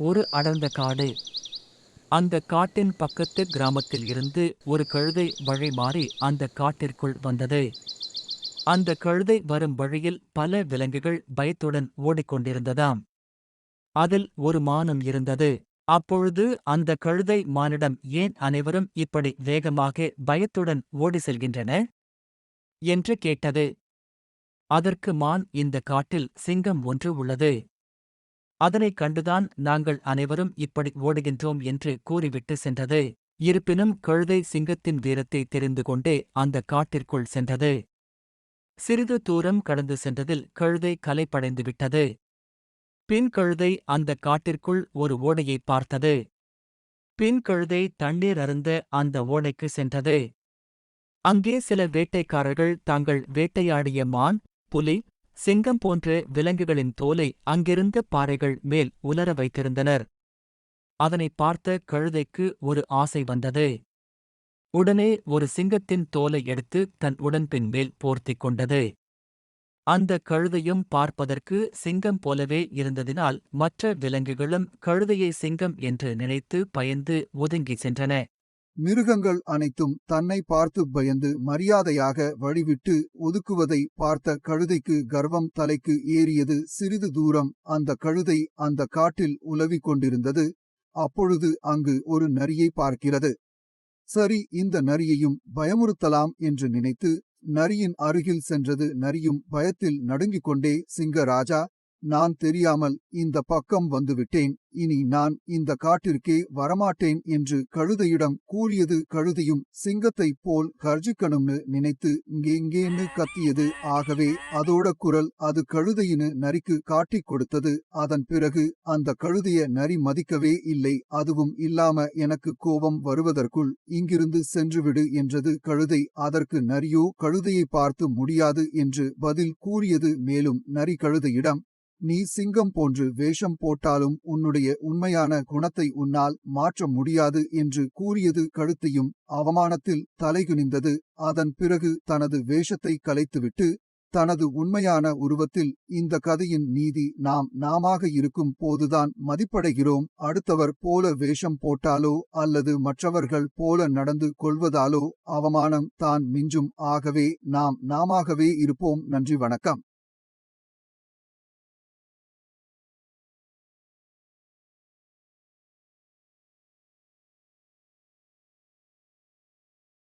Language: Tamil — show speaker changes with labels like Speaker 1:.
Speaker 1: ஒரு அடர்ந்த காடு. அந்த காட்டின் பக்கத்து கிராமத்தில் இருந்து ஒரு கழுதை வழி மாறி அந்த காட்டிற்குள் வந்தது. அந்த கழுதை வரும் வழியில் பல விலங்குகள் பயத்துடன் ஓடிக்கொண்டிருந்ததாம். அதில் ஒரு மானும் இருந்தது. அப்பொழுது அந்த கழுதை மானிடம் ஏன் அனைவரும் இப்படி வேகமாக பயத்துடன் ஓடி செல்கின்றன? என்று கேட்டது. அதற்கு மான் இந்த காட்டில் சிங்கம் ஒன்று உள்ளது. அதனைக் கண்டுதான் நாங்கள் அனைவரும் இப்படி ஓடுகின்றோம் என்று கூறிவிட்டு சென்றது. இருப்பினும் கழுதை சிங்கத்தின் வீரத்தை தெரிந்து கொண்டே அந்த காட்டிற்குள் சென்றது. சிறிது தூரம் கடந்து சென்றதில் கழுதை கலைப்படைந்து விட்டது. பின் கழுதை அந்த காட்டிற்குள் ஒரு ஓடையை பார்த்தது. பின் கழுதை தண்ணீர் அருந்த அந்த ஓடைக்கு சென்றது. அங்கே சில வேட்டைக்காரர்கள் தாங்கள் வேட்டையாடிய மான் புலி சிங்கம் போன்ற விலங்குகளின் தோலை அங்கிருந்த பாறைகள் மேல் உலர வைத்திருந்தனர். அதனைப் பார்த்த கழுதைக்கு ஒரு ஆசை வந்தது. உடனே ஒரு சிங்கத்தின் தோலை எடுத்து தன் உடன்பின் மேல் போர்த்திக் கொண்டது. அந்த கழுதையும் பார்ப்பதற்கு சிங்கம் போலவே இருந்ததினால் மற்ற விலங்குகளும் கழுதையை சிங்கம் என்று நினைத்து பயந்து ஒதுங்கிச் சென்றன.
Speaker 2: மிருகங்கள் அனைத்தும் தன்னை பார்த்து பயந்து மரியாதையாக வழிவிட்டு ஒதுக்குவதை பார்த்த கழுதைக்கு கர்வம் தலைக்கு ஏறியது சிறிது தூரம் அந்த கழுதை அந்த காட்டில் உலவிக் கொண்டிருந்தது. அப்பொழுது அங்கு ஒரு நரியை பார்க்கிறது. சரி இந்த நரியையும் பயமுறுத்தலாம் என்று நினைத்து நரியின் அருகில் சென்றது. நரியும் பயத்தில் நடுங்கிக் கொண்டே சிங்கராஜா நான் தெரியாமல் இந்த பக்கம் வந்துவிட்டேன். இனி நான் இந்த காட்டிற்கே வரமாட்டேன் என்று கழுதையிடம் கூறியது கழுதையும் சிங்கத்தைப் போல் கர்ஜிக்கணும்னு நினைத்து இங்கேங்கேன்னு கத்தியது. ஆகவே அதோட குரல் அது கழுதையினு நரிக்கு காட்டிக் கொடுத்தது. அதன் பிறகு அந்த கழுதைய நரி மதிக்கவே இல்லை. அதுவும் இல்லாம எனக்கு கோபம் வருவதற்குள் இங்கிருந்து சென்றுவிடு என்றது கழுதை. அதற்கு நரியோ கழுதையை பார்த்து முடியாது என்று பதில் கூறியது. மேலும் நரி கழுதையிடம் நீ சிங்கம் போன்று வேஷம் போட்டாலும் உன்னுடைய உண்மையான குணத்தை உன்னால் மாற்ற முடியாது என்று கூறியது கழுத்தையும் அவமானத்தில் தலைகுனிந்தது. அதன் பிறகு தனது வேஷத்தை கலைத்துவிட்டு தனது உண்மையான உருவத்தில் இந்த கதையின் நீதி நாம் நாமாக இருக்கும் போதுதான் மதிப்படைகிறோம். அடுத்தவர் போல வேஷம் போட்டாலோ அல்லது மற்றவர்கள் போல நடந்து கொள்வதாலோ அவமானம் தான் மிஞ்சும். ஆகவே நாம் நாமாகவே இருப்போம். நன்றி வணக்கம்.